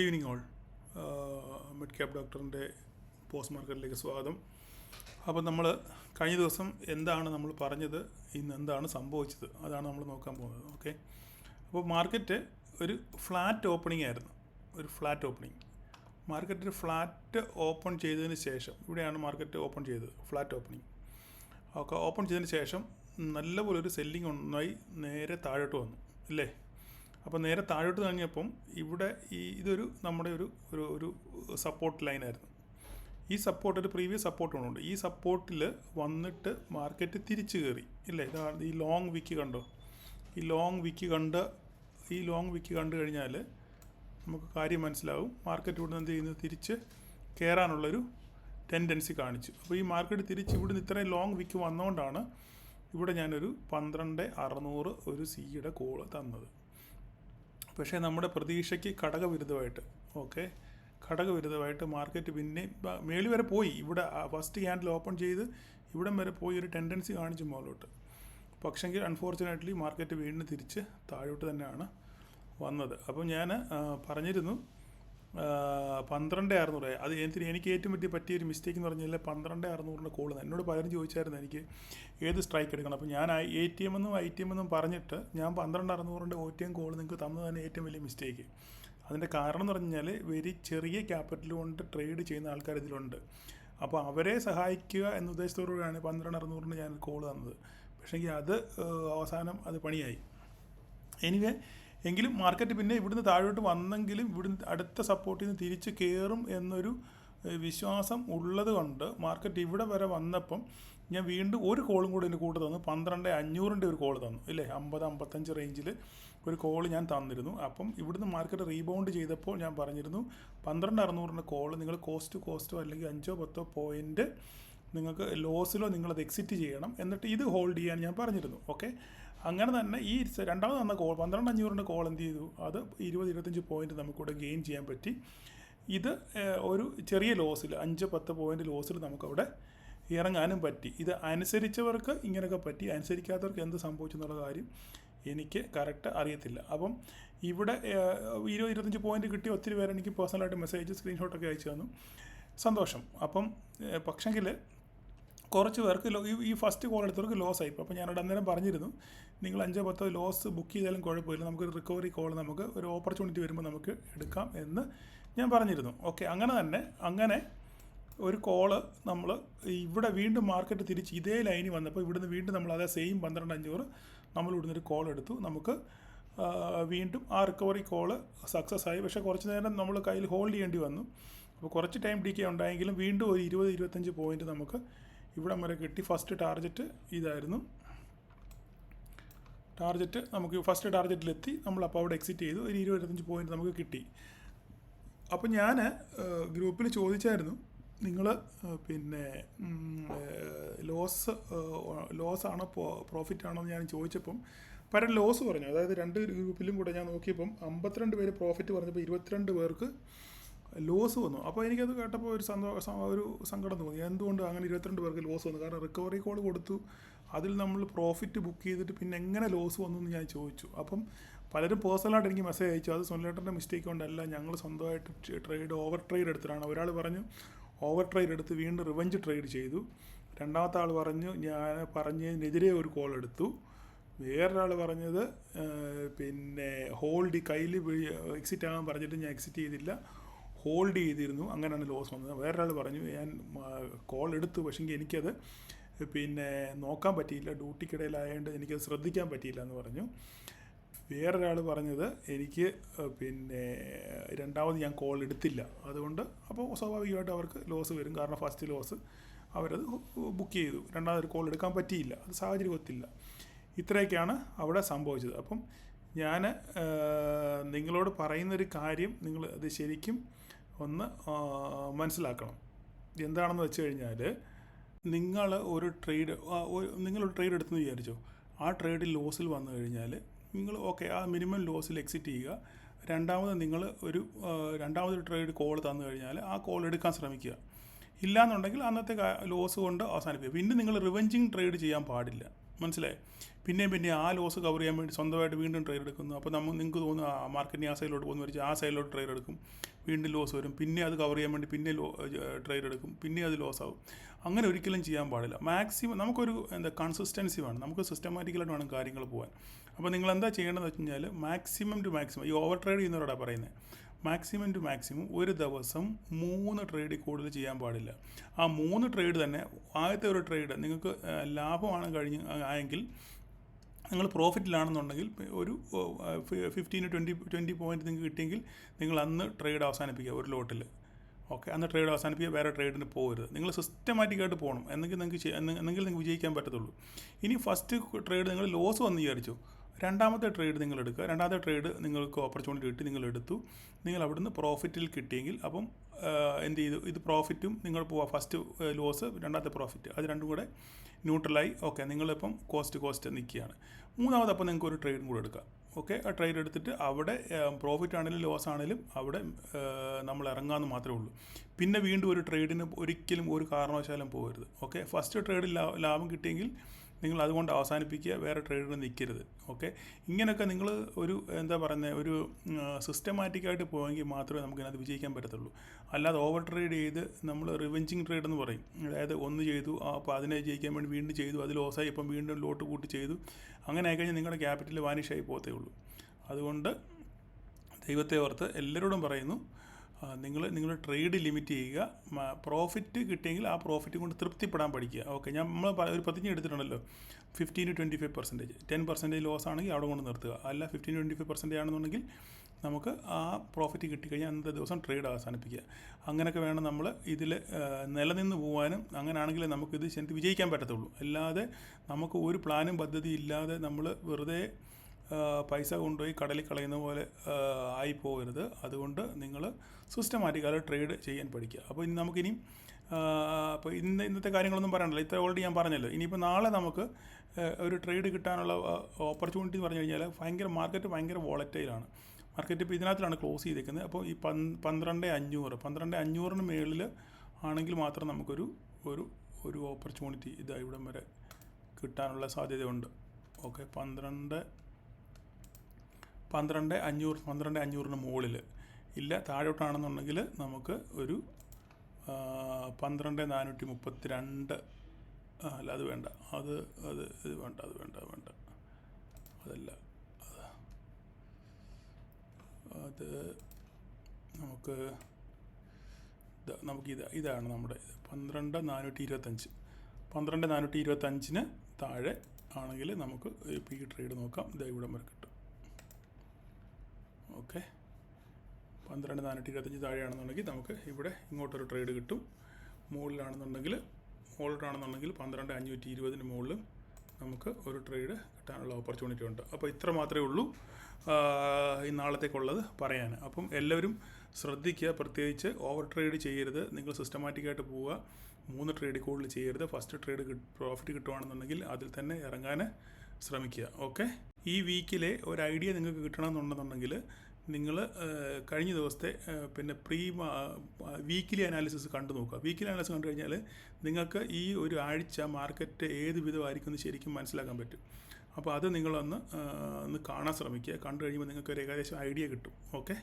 Good evening all. Mid cap ഡോക്ടറിന്റെ post മാർക്കറ്റിലേക്ക് സ്വാഗതം. അപ്പോൾ നമ്മൾ കഴിഞ്ഞ ദിവസം എന്താണ് നമ്മൾ പറഞ്ഞത് ഇന്ന് എന്താണ് സംഭവിച്ചത് അതാണ് നമ്മൾ നോക്കാൻ പോകുന്നത് ഓക്കെ? അപ്പോൾ മാർക്കറ്റ് ഒരു ഫ്ലാറ്റ് ഓപ്പണിംഗ് ആയിരുന്നു ഒരു ഫ്ലാറ്റ് ഓപ്പണിംഗ്. മാർക്കറ്റ് ഒരു ഫ്ലാറ്റ് ഓപ്പൺ ചെയ്തതിന് ശേഷം ഇവിടെയാണ് മാർക്കറ്റ് ഓപ്പൺ ചെയ്തത് ഫ്ലാറ്റ് ഓപ്പണിംഗ്. ഒക്കെ ഓപ്പൺ ചെയ്തതിന് ശേഷം നല്ലപോലെ ഒരു സെല്ലിംഗ് ഒന്നായി നേരെ താഴോട്ട് വന്നു അല്ലേ അപ്പോൾ നേരെ താഴോട്ട് കഴിഞ്ഞപ്പം ഇവിടെ ഈ ഇതൊരു നമ്മുടെ ഒരു ഒരു ഒരു സപ്പോർട്ട് ലൈനായിരുന്നു ഈ സപ്പോർട്ട് ഒരു പ്രീവിയസ് സപ്പോർട്ട് ഉണ്ട് ഈ സപ്പോർട്ടിൽ വന്നിട്ട് മാർക്കറ്റ് തിരിച്ചു കയറി ഇല്ലേ? ഇതാണ് ഈ ലോങ് വിക്ക് കണ്ടോ? ഈ ലോങ് വിക്ക് കണ്ട് ഈ ലോങ് വിക്ക് കണ്ടു കഴിഞ്ഞാൽ നമുക്ക് കാര്യം മനസ്സിലാവും. മാർക്കറ്റ് ഇവിടുന്ന് എന്ത് ചെയ്യുന്നത് തിരിച്ച് കയറാനുള്ളൊരു ടെൻഡൻസി കാണിച്ചു. അപ്പോൾ ഈ മാർക്കറ്റ് തിരിച്ച് ഇവിടുന്ന് ഇത്രയും ലോങ് വിക്ക് വന്നുകൊണ്ടാണ് ഇവിടെ ഞാനൊരു പന്ത്രണ്ട് അറുന്നൂറ് ഒരു സിയുടെ കോൾ തന്നത്. പക്ഷേ നമ്മുടെ പ്രതീക്ഷയ്ക്ക് ഘടകവിരുദ്ധമായിട്ട് ഓക്കെ? ഘടകവിരുദ്ധമായിട്ട് മാർക്കറ്റ് പിന്നെ മേളി വരെ പോയി. ഇവിടെ ഫസ്റ്റ് ഹാൻഡിൽ ഓപ്പൺ ചെയ്ത് ഇവിടം വരെ പോയി ഒരു ടെൻഡൻസി കാണിച്ചു മുകളിലോട്ട്. പക്ഷെങ്കിൽ അൺഫോർച്ചുനേറ്റ്ലി മാർക്കറ്റ് വീണ്ടും തിരിച്ച് താഴോട്ട് തന്നെയാണ് വന്നത്. അപ്പോൾ ഞാൻ പറഞ്ഞിരുന്നു പന്ത്രണ്ട് അറുന്നൂറ്. അത് എനിക്ക് എനിക്ക് ഏറ്റവും വലിയ പറ്റിയൊരു മിസ്റ്റേക്ക് എന്ന് പറഞ്ഞാൽ പന്ത്രണ്ട് അറുന്നൂറിന്റെ കോൾ എന്നോട് പലരും ചോദിച്ചായിരുന്നു എനിക്ക് ഏത് സ്ട്രൈക്ക് എടുക്കണം. അപ്പോൾ ഞാൻ എ ടി എം എന്നും ഐ ടി എം എന്നും പറഞ്ഞിട്ട് ഞാൻ പന്ത്രണ്ട് അറുന്നൂറിന്റെ ഒ ടി എം കോൾ നിങ്ങൾക്ക് തന്നതാണ് ഏറ്റവും വലിയ മിസ്റ്റേക്ക് അതിന്റെ കാരണം എന്ന് പറഞ്ഞാൽ വെരി ചെറിയ ക്യാപിറ്റൽ കൊണ്ട് ട്രേഡ് ചെയ്യുന്ന ആൾക്കാർ ഇതിലുണ്ട്. അപ്പോൾ അവരെ സഹായിക്കുക എന്ന ഉദ്ദേശത്തോടുകൂടിയാണ് പന്ത്രണ്ട് അറുന്നൂറിന് ഞാൻ കോൾ തന്നത്. പക്ഷേങ്കിൽ അത് അവസാനം അത് പണിയായി. എനിവേ എങ്കിലും മാർക്കറ്റ് പിന്നെ ഇവിടുന്ന് താഴോട്ട് വന്നെങ്കിലും ഇവിടുന്ന് അടുത്ത സപ്പോർട്ടിൽ നിന്ന് തിരിച്ച് കയറും എന്നൊരു വിശ്വാസം ഉള്ളത് കൊണ്ട് മാർക്കറ്റ് ഇവിടെ വരെ വന്നപ്പം ഞാൻ വീണ്ടും ഒരു കോളും കൂടി എനിക്ക് കൂട്ട് തന്നു. പന്ത്രണ്ട് അഞ്ഞൂറിന്റെ ഒരു കോൾ തന്നു. ഇല്ലേ? അമ്പത് അമ്പത്തഞ്ച് റേഞ്ചിൽ ഒരു കോൾ ഞാൻ തന്നിരുന്നു. അപ്പം ഇവിടുന്ന് മാർക്കറ്റ് റീബൗണ്ട് ചെയ്തപ്പോൾ ഞാൻ പറഞ്ഞിരുന്നു പന്ത്രണ്ട് അറുന്നൂറിന്റെ കോൾ നിങ്ങൾ കോസ്റ്റ് ടു കോസ്റ്റോ അല്ലെങ്കിൽ അഞ്ചോ പത്തോ പോയിന്റ് നിങ്ങൾക്ക് ലോസിലോ നിങ്ങളത് എക്സിറ്റ് ചെയ്യണം. എന്നിട്ട് ഇത് ഹോൾഡ് ചെയ്യാൻ ഞാൻ പറഞ്ഞിരുന്നു. ഓക്കെ അങ്ങനെ തന്നെ ഈ രണ്ടാമത് തന്ന കോൾ പന്ത്രണ്ട് അഞ്ഞൂറിന്റെ കോൾ എന്ത് ചെയ്തു? അത് ഇരുപത് ഇരുപത്തഞ്ച് പോയിന്റ് നമുക്കിവിടെ ഗെയിൻ ചെയ്യാൻ പറ്റി. ഇത് ഒരു ചെറിയ ലോസിൽ അഞ്ച് പത്ത് പോയിന്റ് ലോസിൽ നമുക്കവിടെ ഇറങ്ങാനും പറ്റി. ഇത് അനുസരിച്ചവർക്ക് ഇങ്ങനെയൊക്കെ പറ്റി. അനുസരിക്കാത്തവർക്ക് എന്ത് സംഭവിച്ചു എന്നുള്ള കാര്യം എനിക്ക് കറക്റ്റ് അറിയത്തില്ല. അപ്പം ഇവിടെ ഇരുപത് ഇരുപത്തഞ്ച് പോയിന്റ് കിട്ടി ഒത്തിരി പേര് എനിക്ക് പേഴ്സണലായിട്ട് മെസ്സേജ് സ്ക്രീൻഷോട്ടൊക്കെ അയച്ചു തന്നു. സന്തോഷം. അപ്പം പക്ഷെങ്കിൽ കുറച്ച് പേർക്ക് ഈ- ഫസ്റ്റ് കോൾ എടുത്തവർക്ക് ലോസ് ആയി. അപ്പോൾ ഞാനവിടെ അന്നേരം പറഞ്ഞിരുന്നു നിങ്ങൾ അഞ്ചോ പത്തോ ലോസ് ബുക്ക് ചെയ്താലും കുഴപ്പമില്ല. നമുക്ക് റിക്കവറി കോൾ നമുക്ക് ഒരു ഓപ്പർച്യൂണിറ്റി വരുമ്പോൾ നമുക്ക് എടുക്കാം എന്ന് ഞാൻ പറഞ്ഞിരുന്നു. ഓക്കെ അങ്ങനെ തന്നെ അങ്ങനെ ഒരു കോൾ നമ്മൾ ഇവിടെ വീണ്ടും മാർക്കറ്റ് തിരിച്ച് ഇതേ ലൈനിൽ വന്നപ്പോൾ ഇവിടുന്ന് വീണ്ടും നമ്മൾ അതേ സെയിം പന്ത്രണ്ട് അഞ്ഞൂറ് നമ്മൾ ഇവിടുന്ന് ഒരു കോൾ എടുത്തു. നമുക്ക് വീണ്ടും ആ റിക്കവറി കോൾ സക്സസ് ആയി. പക്ഷേ കുറച്ച് നേരം നമ്മൾ കയ്യിൽ ഹോൾഡ് ചെയ്യേണ്ടി വന്നു. അപ്പോൾ കുറച്ച് ടൈം ഡിക്കേ ഉണ്ടായെങ്കിലും വീണ്ടും ഒരു ഇരുപത് ഇരുപത്തഞ്ച് പോയിന്റ് നമുക്ക് ഇവിടം വരെ കിട്ടി. ഫസ്റ്റ് ടാർജറ്റ് ഇതായിരുന്നു. ടാർജറ്റ് നമുക്ക് ഫസ്റ്റ് ടാർജറ്റിലെത്തി നമ്മൾ അപ്പോൾ അവിടെ എക്സിറ്റ് ചെയ്തു. ഒരു ഇരുപത് ഇരുപത്തഞ്ച് പോയിന്റ് നമുക്ക് കിട്ടി. അപ്പോൾ ഞാൻ ഗ്രൂപ്പിൽ ചോദിച്ചായിരുന്നു. നിങ്ങൾ പിന്നെ ലോസ് ലോസ് ആണോ പ്രോഫിറ്റ് ആണോ എന്ന് ഞാൻ ചോദിച്ചപ്പം പലരും ലോസ് പറഞ്ഞു. അതായത് രണ്ട് ഗ്രൂപ്പിലും കൂടെ ഞാൻ നോക്കിയപ്പം അമ്പത്തിരണ്ട് പേര് പ്രോഫിറ്റ് പറഞ്ഞപ്പോൾ ഇരുപത്തിരണ്ട് പേർക്ക് ലോസ് വന്നു. അപ്പോൾ എനിക്കത് കേട്ടപ്പോൾ ഒരു സന്തോഷം ഒരു സങ്കടം തോന്നി. എന്തുകൊണ്ട് അങ്ങനെ ഇരുപത്തിരണ്ട് പേർക്ക് ലോസ് വന്നു? കാരണം റിക്കവറി കോൾ കൊടുത്തു. അതിൽ നമ്മൾ പ്രോഫിറ്റ് ബുക്ക് ചെയ്തിട്ട് പിന്നെ എങ്ങനെ ലോസ് വന്നു എന്ന് ഞാൻ ചോദിച്ചു. അപ്പം പലരും പേഴ്സണലായിട്ട് എനിക്ക് മെസ്സേജ് അയച്ചു. അത് സുനിലേട്ടന്റെ മിസ്റ്റേക്ക് കൊണ്ടല്ല. ഞങ്ങൾ സ്വന്തമായിട്ട് ട്രേഡ് ഓവർ ട്രേഡ് എടുത്തിട്ടാണ്. ഒരാൾ പറഞ്ഞു ഓവർ ട്രേഡ് എടുത്ത് വീണ്ടും റിവഞ്ച് ട്രേഡ് ചെയ്തു. രണ്ടാമത്തെ ആൾ പറഞ്ഞു ഞാൻ പറഞ്ഞതിനെതിരെ ഒരു കോൾ എടുത്തു. വേറൊരാൾ പറഞ്ഞത് പിന്നെ ഹോൾഡ് കയ്യിൽ എക്സിറ്റ് ആകാൻ പറഞ്ഞിട്ട് ഞാൻ എക്സിറ്റ് ചെയ്തില്ല. ഹോൾഡ് ചെയ്തിരുന്നു. അങ്ങനെയാണ് ലോസ് വന്നത്. വേറൊരാൾ പറഞ്ഞു ഞാൻ കോൾ എടുത്തു. പക്ഷെങ്കിൽ എനിക്കത് പിന്നെ നോക്കാൻ പറ്റിയില്ല. ഡ്യൂട്ടിക്കിടയിലായതുകൊണ്ട് എനിക്കത് ശ്രദ്ധിക്കാൻ പറ്റിയില്ല എന്ന് പറഞ്ഞു. വേറൊരാൾ പറഞ്ഞത് എനിക്ക് പിന്നെ രണ്ടാമത് ഞാൻ കോൾ എടുത്തില്ല. അതുകൊണ്ട് അപ്പോൾ സ്വാഭാവികമായിട്ട് അവർക്ക് ലോസ് വരും. കാരണം ഫസ്റ്റ് ലോസ് അവരത് ബുക്ക് ചെയ്തു. രണ്ടാമതൊരു കോൾ എടുക്കാൻ പറ്റിയില്ല. അത് സാഹചര്യം ഒത്തില്ല ഇത്രയൊക്കെയാണ് അവിടെ സംഭവിച്ചത്. അപ്പം ഞാൻ നിങ്ങളോട് പറയുന്നൊരു കാര്യം നിങ്ങൾ അത് ശരിക്കും ഒന്ന് മനസ്സിലാക്കണം. എന്താണെന്ന് വെച്ച് കഴിഞ്ഞാൽ നിങ്ങൾ ഒരു ട്രേഡ് നിങ്ങളൊരു ട്രേഡ് എടുത്തെന്ന് വിചാരിച്ചോ. ആ ട്രേഡിൽ ലോസിൽ വന്നു കഴിഞ്ഞാൽ നിങ്ങൾ ഓക്കെ ആ മിനിമം ലോസിൽ എക്സിറ്റ് ചെയ്യുക. രണ്ടാമത് നിങ്ങൾ ഒരു രണ്ടാമതൊരു ട്രേഡ് കോൾ തന്നു കഴിഞ്ഞാൽ ആ കോൾ എടുക്കാൻ ശ്രമിക്കുക. ഇല്ലാന്നുണ്ടെങ്കിൽ അന്നത്തെ ലോസ് കൊണ്ട് അവസാനിപ്പിക്കുക. പിന്നെ നിങ്ങൾ റിവെഞ്ചിങ് ട്രേഡ് ചെയ്യാൻ പാടില്ല. മനസ്സിലായി? പിന്നെയും പിന്നെ ആ ലോസ് കവർ ചെയ്യാൻ വേണ്ടി സ്വന്തമായിട്ട് വീണ്ടും ട്രേഡ് എടുക്കുന്നു. അപ്പോൾ നമ്മൾ നിങ്ങൾക്ക് തോന്നുന്നു ആ മാർക്കറ്റിന് ആ സൈഡിലോട്ട് പോകുന്ന വെച്ചാൽ ആ സൈഡിലോട്ട് ട്രേഡ് എടുക്കും. വീണ്ടും ലോസ് വരും. പിന്നെ അത് കവർ ചെയ്യാൻ വേണ്ടി പിന്നെ ലോ ട്രേഡ് എടുക്കും. പിന്നെ അത് ലോസ് ആവും. അങ്ങനെ ഒരിക്കലും ചെയ്യാൻ പാടില്ല. മാക്സിമം നമുക്കൊരു എന്താ കൺസിസ്റ്റൻസി വേണം. നമുക്ക് സിസ്റ്റമാറ്റിക്കലായിട്ട് വേണം കാര്യങ്ങൾ പോകാൻ അപ്പോൾ നിങ്ങൾ എന്താ ചെയ്യേണ്ടതെന്ന് വെച്ച് കഴിഞ്ഞാൽ മാക്സിമം ടു മാക്സിമം ഈ ഓവർ ട്രേഡ് ചെയ്യുന്നവരോടാണ് പറയുന്നത് മാക്സിമം ടു മാക്സിമം ഒരു ദിവസം മൂന്ന് ട്രേഡ് കൂടുതൽ ചെയ്യാൻ പാടില്ല. ആ മൂന്ന് ട്രേഡ് തന്നെ ആദ്യത്തെ ഒരു ട്രേഡ് നിങ്ങൾക്ക് ലാഭമാണ് കഴിഞ്ഞ് ആയെങ്കിൽ നിങ്ങൾ പ്രോഫിറ്റിലാണെന്നുണ്ടെങ്കിൽ ഒരു ഫിഫ്റ്റീന് ട്വന്റി ട്വന്റി പോയിന്റ് നിങ്ങൾക്ക് കിട്ടിയെങ്കിൽ നിങ്ങൾ അന്ന് ട്രേഡ് അവസാനിപ്പിക്കുക ഒരു ലോട്ടിൽ ഓക്കെ അന്ന് ട്രേഡ് അവസാനിപ്പിക്കുക വേറെ ട്രേഡിന് പോകരുത്. നിങ്ങൾ സിസ്റ്റമാറ്റിക്കായിട്ട് പോകണം. എന്നെങ്കിൽ നിങ്ങൾക്ക് എന്തെങ്കിലും നിങ്ങൾക്ക് വിജയിക്കാൻ പറ്റത്തുള്ളൂ. ഇനി ഫസ്റ്റ് ട്രേഡ് നിങ്ങൾ ലോസ് വന്ന് വിചാരിച്ചു. രണ്ടാമത്തെ ട്രേഡ് നിങ്ങൾ എടുക്കുക രണ്ടാമത്തെ ട്രേഡ് നിങ്ങൾക്ക് ഓപ്പർച്യൂണിറ്റി കിട്ടി നിങ്ങൾ എടുത്തു നിങ്ങൾ അവിടുന്ന് പ്രോഫിറ്റിൽ കിട്ടിയെങ്കിൽ അപ്പം എന്ത് ചെയ്തു ഇത് പ്രോഫിറ്റും നിങ്ങൾ പോവാ. ഫസ്റ്റ് ലോസ് രണ്ടാമത്തെ പ്രോഫിറ്റ് അത് രണ്ടും കൂടെ ന്യൂട്രലായി ഓക്കെ നിങ്ങളിപ്പം കോസ്റ്റ് കോസ്റ്റ് നിൽക്കുകയാണ്. മൂന്നാമത് അപ്പം നിങ്ങൾക്ക് ഒരു ട്രേഡും കൂടെ എടുക്കാം. ഓക്കെ ആ ട്രേഡ് എടുത്തിട്ട് അവിടെ പ്രോഫിറ്റ് ആണെങ്കിലും ലോസ് ആണെങ്കിലും അവിടെ നമ്മൾ ഇറങ്ങാമെന്ന് മാത്രമേ ഉള്ളൂ. പിന്നെ വീണ്ടും ഒരു ട്രേഡിന് ഒരിക്കലും ഒരു കാരണവശാലും പോകരുത്. ഓക്കെ ഫസ്റ്റ് ട്രേഡിൽ ലാഭം കിട്ടിയെങ്കിൽ നിങ്ങൾ അതുകൊണ്ട് അവസാനിപ്പിക്കുക വേറെ ട്രേഡിന് നിൽക്കരുത്. ഓക്കെ ഇങ്ങനെയൊക്കെ നിങ്ങൾ ഒരു എന്താ പറയുന്നത് ഒരു സിസ്റ്റമാറ്റിക്കായിട്ട് പോയെങ്കിൽ മാത്രമേ നമുക്ക് അതിനകത്ത് വിജയിക്കാൻ പറ്റത്തുള്ളൂ. അല്ലാതെ ഓവർ ട്രേഡ് ചെയ്ത് നമ്മൾ റിവെഞ്ചിങ് ട്രേഡ് എന്ന് പറയും. അതായത് ഒന്ന് ചെയ്തു അപ്പോൾ അതിനെ ജയിക്കാൻ വേണ്ടി വീണ്ടും ചെയ്തു അത് ലോസായി ഇപ്പം വീണ്ടും ലോട്ട് കൂട്ടി ചെയ്തു. അങ്ങനെ ആയിക്കഴിഞ്ഞാൽ നിങ്ങളുടെ ക്യാപിറ്റൽ വാനിഷായി പോകത്തേ ഉള്ളൂ. അതുകൊണ്ട് ദൈവത്തെ ഓർത്ത് എല്ലാവരോടും പറയുന്നു നിങ്ങൾ നിങ്ങൾ ട്രേഡ് ലിമിറ്റ് ചെയ്യുക പ്രോഫിറ്റ് കിട്ടിയെങ്കിൽ ആ പ്രോഫിറ്റ് കൊണ്ട് തൃപ്തിപ്പെടാൻ പഠിക്കുക. ഓക്കെ ഞാൻ നമ്മൾ ഒരു പ്രതിജ്ഞ എടുത്തിട്ടുണ്ടല്ലോ. Fifteen to twenty five percentage ten percentage loss ആണെങ്കിൽ അവിടെ കൊണ്ട് നിർത്തുക. അല്ല ഫിഫ്റ്റീൻ ട്വന്റി ഫൈവ് പെർസെന്റേജ് ആണെന്നുണ്ടെങ്കിൽ നമുക്ക് ആ പ്രോഫിറ്റ് കിട്ടിക്കഴിഞ്ഞാൽ അന്നത്തെ ദിവസം ട്രേഡ് അവസാനിപ്പിക്കുക. അങ്ങനെയൊക്കെ വേണം നമ്മൾ ഇതിൽ നിലനിന്ന് പോകാനും അങ്ങനെയാണെങ്കിലേ നമുക്കിത് ശരി വിജയിക്കാൻ പറ്റത്തുള്ളൂ. അല്ലാതെ നമുക്ക് ഒരു പ്ലാനും പദ്ധതി ഇല്ലാതെ നമ്മൾ വെറുതെ പൈസ കൊണ്ടുപോയി കടലിൽ കളയുന്ന പോലെ ആയി പോകരുത്. അതുകൊണ്ട് നിങ്ങൾ സിസ്റ്റമാറ്റിക്കായിട്ട് ട്രേഡ് ചെയ്യാൻ പഠിക്കുക. അപ്പോൾ ഇനി നമുക്കിനി അപ്പോൾ ഇന്ന് ഇന്നത്തെ കാര്യങ്ങളൊന്നും പറയണ്ടല്ലോ. ഇത്ര ഓൾറെഡി ഞാൻ പറഞ്ഞല്ലോ. ഇനിയിപ്പോൾ നാളെ നമുക്ക് ഒരു ട്രേഡ് കിട്ടാനുള്ള ഓപ്പർച്യൂണിറ്റി എന്ന് പറഞ്ഞു കഴിഞ്ഞാൽ ഭയങ്കര മാർക്കറ്റ് ഭയങ്കര വോളറ്റൈലാണ് മാർക്കറ്റ് ഇപ്പോൾ ഇതിനകത്തിലാണ് ക്ലോസ് ചെയ്തേക്കുന്നത്. അപ്പോൾ ഈ പന്ത്രണ്ട് അഞ്ഞൂറ് പന്ത്രണ്ട് അഞ്ഞൂറിന് മുകളിൽ ആണെങ്കിൽ മാത്രം നമുക്കൊരു ഒരു ഒരു ഓപ്പർച്യൂണിറ്റി ഇതാ ഇവിടം വരെ കിട്ടാനുള്ള സാധ്യതയുണ്ട്. ഓക്കെ പന്ത്രണ്ട് പന്ത്രണ്ട് അഞ്ഞൂറ് പന്ത്രണ്ട് അഞ്ഞൂറിന് മുകളിൽ ഇല്ല താഴോട്ടാണെന്നുണ്ടെങ്കിൽ നമുക്ക് ഒരു പന്ത്രണ്ട് നാനൂറ്റി മുപ്പത്തി രണ്ട് അല്ല അത് വേണ്ട. അത് അത് ഇത് വേണ്ട അത് വേണ്ട അത് വേണ്ട. അതല്ല. അത് നമുക്ക് നമുക്ക് ഇത് ഇതാണ് നമ്മുടെ പന്ത്രണ്ട് നാനൂറ്റി ഇരുപത്തഞ്ച്. പന്ത്രണ്ട് നാനൂറ്റി ഇരുപത്തഞ്ചിന് താഴെ ആണെങ്കിൽ നമുക്ക് ഈ ട്രേഡ് നോക്കാം. ദൈവം വരെ ഓക്കെ. പന്ത്രണ്ട് നാനൂറ്റി ഇരുപത്തഞ്ച് താഴെയാണെന്നുണ്ടെങ്കിൽ നമുക്ക് ഇവിടെ ഇങ്ങോട്ടൊരു ട്രേഡ് കിട്ടും. മുകളിലാണെന്നുണ്ടെങ്കിൽ മുകളിലാണെന്നുണ്ടെങ്കിൽ പന്ത്രണ്ട് അഞ്ഞൂറ്റി ഇരുപതിന് മുകളിലും നമുക്ക് ഒരു ട്രേഡ് കിട്ടാനുള്ള ഓപ്പർച്യൂണിറ്റി ഉണ്ട്. അപ്പോൾ ഇത്ര മാത്രമേ ഉള്ളൂ ഈ നാളത്തേക്കുള്ളത് പറയാൻ. അപ്പം എല്ലാവരും ശ്രദ്ധിക്കുക പ്രത്യേകിച്ച് ഓവർ ട്രേഡ് ചെയ്യരുത്. നിങ്ങൾ സിസ്റ്റമാറ്റിക്കായിട്ട് പോവുക. മൂന്ന് ട്രേഡ് കൂടുതൽ ചെയ്യരുത്. ഫസ്റ്റ് ട്രേഡ് പ്രോഫിറ്റ് കിട്ടുവാണെന്നുണ്ടെങ്കിൽ അതിൽ തന്നെ ഇറങ്ങാൻ ശ്രമിക്കുക. ഓക്കെ? ഈ വീക്കിലെ ഒരു ഐഡിയ നിങ്ങൾക്ക് കിട്ടണമെന്നുണ്ടെന്നുണ്ടെങ്കിൽ നിങ്ങൾ കഴിഞ്ഞ ദിവസത്തെ പിന്നെ പ്രീ വീക്കിലി അനാലിസിസ് കണ്ടു നോക്കുക. വീക്കിലി അനാലിസിസ് കണ്ടു കഴിഞ്ഞാൽ നിങ്ങൾക്ക് ഈ ഒരു ആഴ്ച മാർക്കറ്റ് ഏത് വിധമായിരിക്കും എന്ന് ശരിക്കും മനസ്സിലാക്കാൻ പറ്റും. അപ്പോൾ അത് നിങ്ങളൊന്ന് ഒന്ന് കാണാൻ ശ്രമിക്കുക. കണ്ടു കഴിയുമ്പോൾ നിങ്ങൾക്ക് ഒരു ഏകദേശം ഐഡിയ കിട്ടും. ഓക്കെ